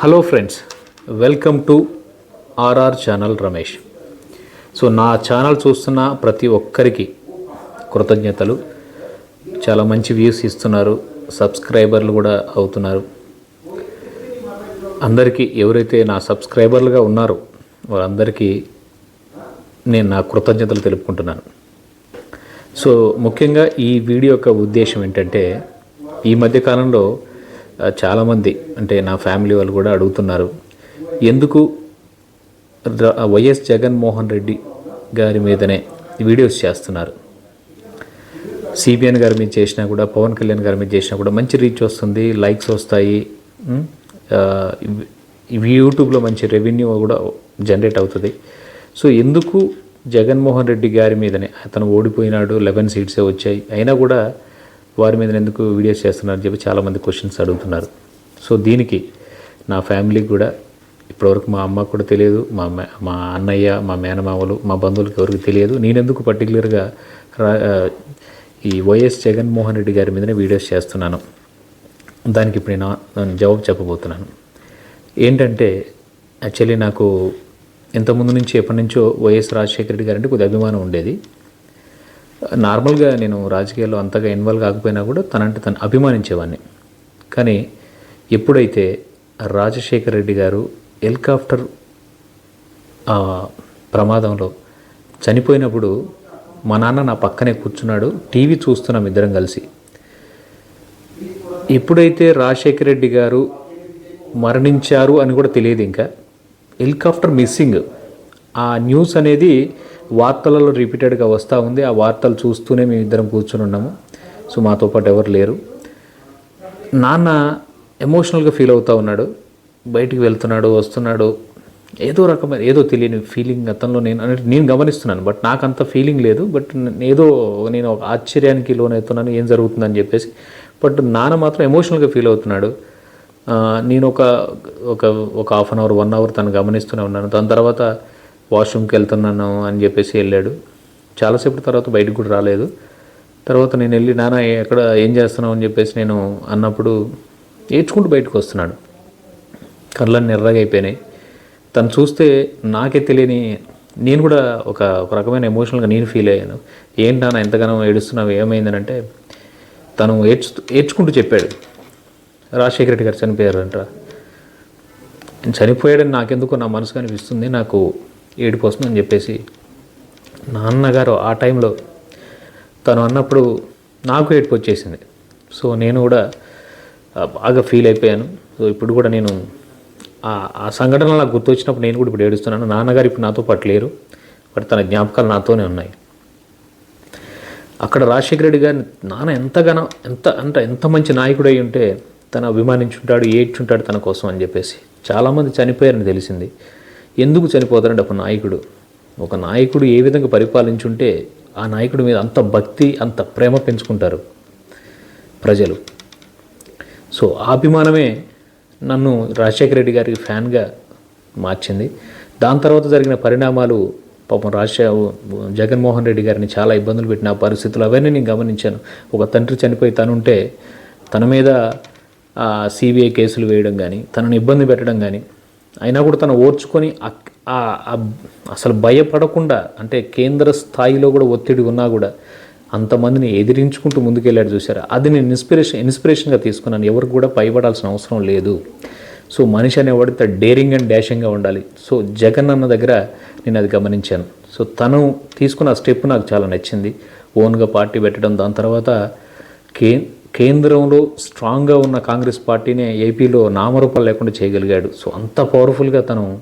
Hello friends welcome to RR channel Ramesh so నా channel చూస్తున్న ప్రతి ఒక్కరికి కృతజ్ఞతలు. చాలా మంచి వ్యూస్ ఇస్తున్నారు. సబ్స్క్రైబర్లు కూడా అవుతున్నారు. అందరికీ ఎవరైతే నా సబ్స్క్రైబర్లుగా ఉన్నారో వారందరికీ నేను నా కృతజ్ఞతలు తెలుపుకుంటున్నాను. సో ముఖ్యంగా ఈ వీడియో యొక్క ఉద్దేశం ఏంటంటే ఈ మధ్యకాలంలో చాలామంది అంటే నా ఫ్యామిలీ వాళ్ళు కూడా అడుగుతున్నారు ఎందుకు వైఎస్ జగన్మోహన్ రెడ్డి గారి మీదనే వీడియోస్ చేస్తున్నారు? సిబిఎన్ గారి మీద చేసినా కూడా పవన్ కళ్యాణ్ గారి మీద చేసినా కూడా మంచి రీచ్ వస్తుంది లైక్స్ వస్తాయి ఇవి- యూట్యూబ్లో మంచి రెవెన్యూ కూడా జనరేట్ అవుతుంది. సో ఎందుకు జగన్మోహన్ రెడ్డి గారి మీదనే అతను ఓడిపోయినాడు లెవెన్ సీట్సే వచ్చాయి అయినా కూడా వారి మీద ఎందుకు వీడియోస్ చేస్తున్నారని చెప్పి చాలామంది క్వశ్చన్స్ అడుగుతున్నారు. సో దీనికి నా ఫ్యామిలీకి కూడా ఇప్పటివరకు మా అమ్మకు కూడా తెలియదు మా మా అన్నయ్య మా మేనమామలు మా బంధువులకు ఎవరికి తెలియదు. నేనెందుకు పర్టికులర్గా రా- ఈ వైఎస్ జగన్మోహన్ రెడ్డి గారి మీదనే వీడియోస్ చేస్తున్నాను. దానికి ఇప్పుడు నేను జవాబు చెప్పబోతున్నాను. ఏంటంటే యాక్చువల్లీ నాకు ఇంతకుముందు నుంచి ఎప్పటి నుంచో వైఎస్ రాజశేఖర రెడ్డి గారంటే కొద్ది అభిమానం ఉండేది. నార్మల్గా నేను రాజకీయాల్లో అంతగా ఇన్వాల్వ్ కాకపోయినా కూడా తనంటే తను అభిమానించేవాడిని కానీ ఎప్పుడైతే రాజశేఖర్ రెడ్డి గారు హెలికాప్టర్ ప్రమాదంలో చనిపోయినప్పుడు మా నాన్న నా పక్కనే కూర్చున్నాడు టీవీ చూస్తున్నాం ఇద్దరం కలిసి. ఎప్పుడైతే రాజశేఖర రెడ్డి గారు మరణించారు అని కూడా తెలియదు ఇంకా. Helicopter missing. ఆ న్యూస్ అనేది వార్తలలో రిపీటెడ్గా వస్తూ ఉంది. ఆ వార్తలు చూస్తూనే మేము ఇద్దరం కూర్చొని ఉన్నాము. సో మాతో పాటు ఎవరు లేరు. నాన్న ఎమోషనల్గా ఫీల్ అవుతూ ఉన్నాడు. బయటికి వెళ్తున్నాడు వస్తున్నాడు. ఏదో రకమైన ఏదో తెలియని ఫీలింగ్ గతంలో నేను అంటే నేను గమనిస్తున్నాను. బట్ నాకు అంత ఫీలింగ్ లేదు. బట్ ఏదో నేను ఒక ఆశ్చర్యానికి లోనవుతున్నాను. ఏం జరుగుతుందని చెప్పేసి. బట్ నాన్న మాత్రం ఎమోషనల్గా ఫీల్ అవుతున్నాడు. నేను ఒక ఒక ఒక half an hour one hour తను గమనిస్తూనే ఉన్నాను. దాని తర్వాత వాష్రూమ్కి వెళ్తున్నాను అని చెప్పేసి వెళ్ళాడు. చాలాసేపు తర్వాత బయటకు కూడా రాలేదు. తర్వాత నేను వెళ్ళి నాన్న ఎక్కడ ఏం చేస్తున్నావు? అని చెప్పేసి నేను అన్నప్పుడు ఏడ్చుకుంటూ బయటకు వస్తున్నాడు. కళ్ళన్నీ ఎర్రగా అయిపోయినాయి. తను చూస్తే నాకే తెలియని నేను కూడా ఒక రకమైన ఎమోషనల్గా నేను ఫీల్ అయ్యాను. ఏంటి నాన్న ఎంతగానో ఏడుస్తున్నావు ఏమైందనంటే తను ఏడ్చు ఏడ్చుకుంటూ చెప్పాడు. రాజశేఖర రెడ్డి గారు చనిపోయారంట చనిపోయాడని నాకెందుకు నా మనసు కనిపిస్తుంది నాకు ఏడుపు వస్తుందని చెప్పేసి నాన్నగారు ఆ టైంలో తను అన్నప్పుడు నాకు ఏడుపు వచ్చేసింది. సో నేను కూడా బాగా ఫీల్ అయిపోయాను. సో ఇప్పుడు కూడా నేను ఆ ఆ సంఘటన నాకు గుర్తొచ్చినప్పుడు నేను కూడా ఇప్పుడు ఏడుస్తున్నాను. నాన్నగారు ఇప్పుడు నాతో పాటు లేరు. బట్ తన జ్ఞాపకాలు నాతోనే ఉన్నాయి. అక్కడ రాజశేఖర రెడ్డి గారిని నాన్న ఎంతగానో ఎంత అంటే ఎంత మంచి నాయకుడు అయి ఉంటే తను అభిమానించుంటాడు ఏడ్చుంటాడు తన కోసం అని చెప్పేసి. చాలామంది చనిపోయారని తెలిసింది. ఎందుకు చనిపోతారంటే ఒక నాయకుడు. ఒక నాయకుడు ఏ విధంగా పరిపాలించుంటే ఆ నాయకుడి మీద అంత భక్తి అంత ప్రేమ పెంచుకుంటారు ప్రజలు. సో ఆ అభిమానమే నన్ను రాజశేఖర రెడ్డి గారికి ఫ్యాన్గా మార్చింది. దాని తర్వాత జరిగిన పరిణామాలు పాపం రాజశేఖ జగన్మోహన్ రెడ్డి గారిని చాలా ఇబ్బందులు పెట్టిన ఆ పరిస్థితులు అవన్నీ నేను గమనించాను. ఒక తండ్రి చనిపోయి తనుంటే తన మీద సిబిఐ కేసులు వేయడం కానీ తనని ఇబ్బంది పెట్టడం కానీ అయినా కూడా తను ఓర్చుకొని అసలు భయపడకుండా అంటే కేంద్ర స్థాయిలో కూడా ఒత్తిడి ఉన్నా కూడా అంతమందిని ఎదిరించుకుంటూ ముందుకెళ్ళాడు చూసారా అది నేను ఇన్స్పిరేషన్ ఇన్స్పిరేషన్గా తీసుకున్నాను. ఎవరికి కూడా భయపడాల్సిన అవసరం లేదు. సో మనిషి అనేవాడు ఇంత డేరింగ్ అండ్ డాషింగ్గా ఉండాలి. సో జగన్ అన్న దగ్గర నేను అది గమనించాను. సో తను తీసుకున్న స్టెప్ నాకు చాలా నచ్చింది. ఓన్గా పార్టీ పెట్టడం దాని తర్వాత కే కేంద్రంలో స్ట్రాంగ్గా ఉన్న కాంగ్రెస్ పార్టీనే ఏపీలో నామరూపాలు లేకుండా చేయగలిగాడు. సో అంత పవర్ఫుల్గా తను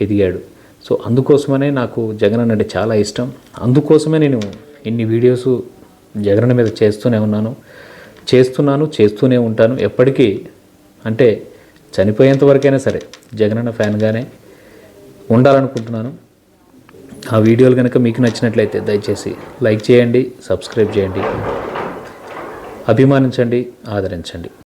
ఎదిగాడు. సో అందుకోసమనే నాకు జగన్ అంటే చాలా ఇష్టం. అందుకోసమే నేను ఇన్ని వీడియోస్ జగన్ మీద చేస్తూనే ఉన్నాను. చేస్తున్నాను చేస్తూనే ఉంటాను. ఎప్పటికీ అంటే చనిపోయేంత వరకైనా సరే జగనన్న ఫ్యాన్గానే ఉండాలనుకుంటున్నాను. ఆ వీడియోలు కనుక మీకు నచ్చినట్లయితే దయచేసి లైక్ చేయండి సబ్స్క్రైబ్ చేయండి. అభిమానించండి ఆదరించండి.